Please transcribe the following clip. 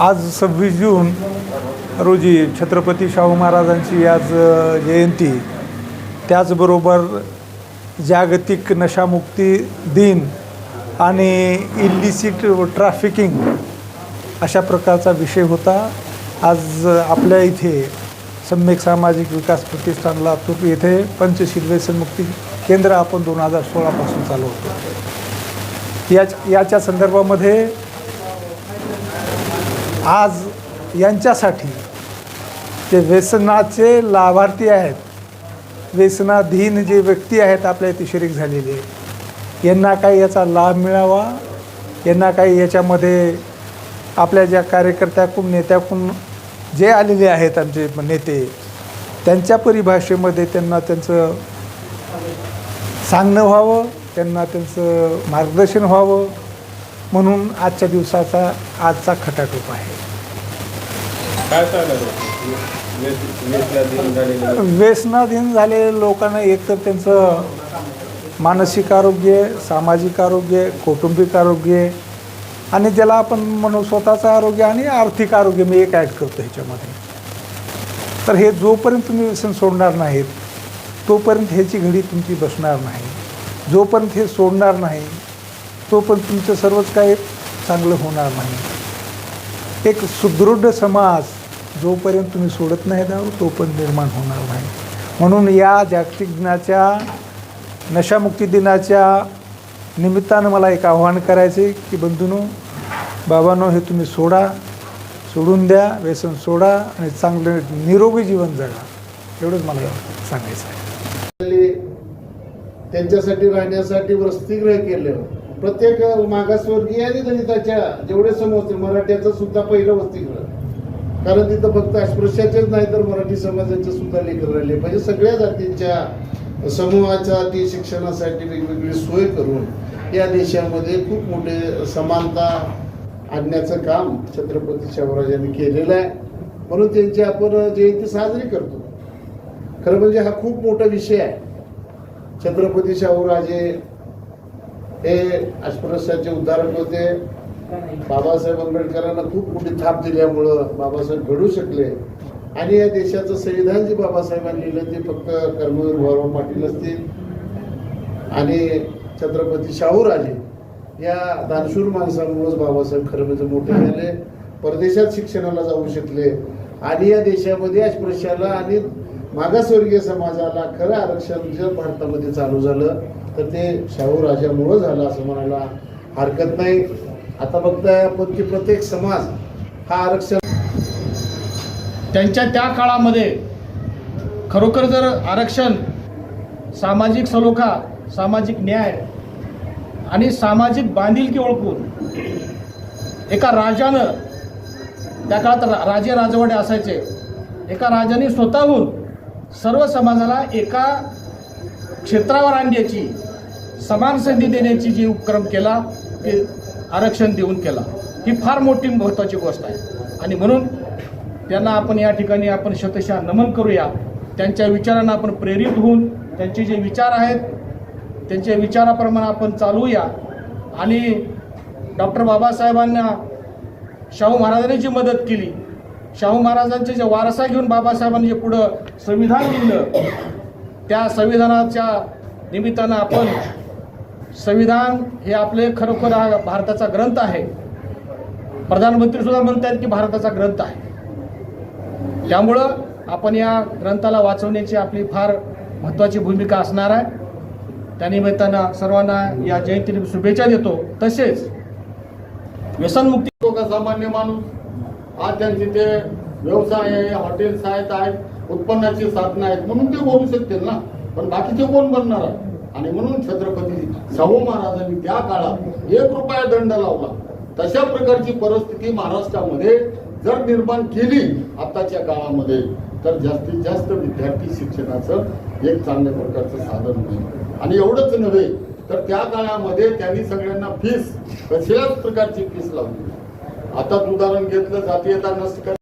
आज सव्वीस जून रोजी छत्रपती शाहू महाराजांची आज जयंती. त्याचबरोबर जागतिक नशामुक्ती दिन आणि इलिसिट ट्रॅफिकिंग अशा प्रकारचा विषय होता. आज आपल्या इथे सम्यक सामाजिक विकास प्रतिष्ठान लातूर येथे पंचशील व्यसनमुक्ती केंद्र आपण दोन हजार सोळापासून चालू होतो. याच याच्या संदर्भामध्ये आज यांच्यासाठी जे व्यसनाचे लाभार्थी आहेत व्यसनाधीन जे व्यक्ती आहेत आपल्या इथे शरीक झालेले यांना काही याचा लाभ मिळावा यांना काही याच्यामध्ये आपल्या ज्या कार्यकर्त्याकडून नेत्याकडून जे आलेले आहेत आमचे नेते त्यांच्या परिभाषेमध्ये त्यांना त्यांचं सांगणं व्हावं त्यांना त्यांचं मार्गदर्शन व्हावं म्हणून आजच्या दिवसाचा आजचा खटाटोप आहे. काय व्यसनाधीन झालेल्या लोकांना एकतर त्यांचं मानसिक आरोग्य सामाजिक आरोग्य कौटुंबिक आरोग्य आणि ज्याला आपण म्हणू स्वतःचं आरोग्य आणि आर्थिक आरोग्य मी एक ॲड करतो ह्याच्यामध्ये. तर हे जोपर्यंत तुम्ही व्यसन सोडणार नाहीत तोपर्यंत ह्याची घडी तुमची बसणार नाही. जोपर्यंत हे सोडणार नाही तो पण तुमचं सर्वच काही चांगलं होणार नाही. एक सुदृढ समाज जोपर्यंत तुम्ही सोडत नाही दारू पण निर्माण होणार नाही. म्हणून या जागतिक दिनाच्या नशामुक्ती दिनाच्या निमित्तानं मला एक आव्हान करायचं की बंधूनो बाबांनो हे तुम्ही सोडा सोडून द्या व्यसन सोडा आणि चांगलं निरोगी जीवन जगा. एवढंच मला सांगायचं आहे. त्यांच्यासाठी राहण्यासाठी वसतिगृह केलं प्रत्येक मागासवर्गीय आणि दलिताच्या जेवढे समूह असतील मराठ्याचं सुद्धा पहिलं वस्तीकडं कारण तिथं फक्त अस्पृश्याचेच नाही तर मराठी समाजाचे सुद्धा लेखन राहिले. म्हणजे सगळ्या जातींच्या समूहाच्या ती शिक्षणासाठी वेगवेगळी सोय करून या देशामध्ये खूप मोठे समानता आणण्याचं काम छत्रपती शिवराजांनी केलेलं आहे. म्हणून त्यांची आपण जयंती साजरी करतो. खरं म्हणजे हा खूप मोठा विषय आहे. छत्रपती शाहूराजे हे अस्पृश्याचे उदाहरण होते. बाबासाहेब आंबेडकरांना खूप मोठी थाप दिल्यामुळं बाबासाहेब घडू शकले. आणि या देशाचं संविधान जे बाबासाहेबांनी लिहिलं ते फक्त कर्मवीर भाऊराव पाटील असतील आणि छत्रपती शाहूराजे या दानशूर माणसामुळेच बाबासाहेब खरं म्हणजे मोठे झाले. परदेशात शिक्षणाला जाऊ शकले. आणि या देशामध्ये अस्पृश्याला आणि मागासवर्गीय समाजाला खरं आरक्षण जर भारतामध्ये चालू झालं तर ते शाहू राजामुळं झालं असं म्हणायला हरकत नाही. आता बघताय आपण की प्रत्येक समाज हा आरक्षण त्यांच्या त्या काळामध्ये खरोखर जर आरक्षण सामाजिक सलोखा सामाजिक न्याय आणि सामाजिक बांधिलकी ओळखून एका राजानं त्या काळात रा- राजे राजवाडे असायचे. एका राजाने स्वतःहून सर्व समाजाला एका क्षेत्रावर आणण्याची समान संधी देण्याची जी उपक्रम केला ते आरक्षण देऊन केला. ही फार मोठी महत्त्वाची गोष्ट आहे. आणि म्हणून त्यांना आपण या ठिकाणी आपण शतशः नमन करूया. त्यांच्या विचारांना आपण प्रेरित होऊन त्यांचे जे विचार आहेत त्यांच्या विचाराप्रमाणे आपण चालूया. आणि डॉक्टर बाबासाहेबांना शाहू महाराजांनी जी मदत केली शाहू महाराजांचे जे वारसा घेऊन बाबासाहेबांनी जे पुढं संविधान लिहिलं त्या संविधानाच्या निमित्तानं आपण संविधान हे आपले खरोखर हा भारताचा ग्रंथ आहे. प्रधानमंत्री सुद्धा म्हणतात की भारताचा ग्रंथ आहे. त्यामुळं आपण या ग्रंथाला वाचवण्याची आपली फार महत्त्वाची भूमिका असणार आहे. त्यानिमित्तानं सर्वांना या जयंतीने शुभेच्छा देतो. तसेच व्यसनमुक्ती तो का सामान्य माणूस आज त्यांचे ते व्यवसाय आहे हॉटेल्स आहेत आहेत उत्पन्नाची साधनं आहेत म्हणून ते बोलू शकतील ना. पण बाकीचे कोण बनणार आहे? आणि म्हणून छत्रपती शाहू महाराजांनी त्या काळात एक रुपया दंड लावला. तशा प्रकारची परिस्थिती महाराष्ट्रामध्ये जर निर्माण केली आताच्या काळामध्ये तर जास्तीत जास्त विद्यार्थी शिक्षणाचं एक चांगल्या प्रकारचं साधन होईल. आणि एवढंच नव्हे तर त्या काळामध्ये त्यांनी सगळ्यांना फीस कशाच प्रकारची फीस लावली? आता उदाहरण घेतलं जातीयता नसतं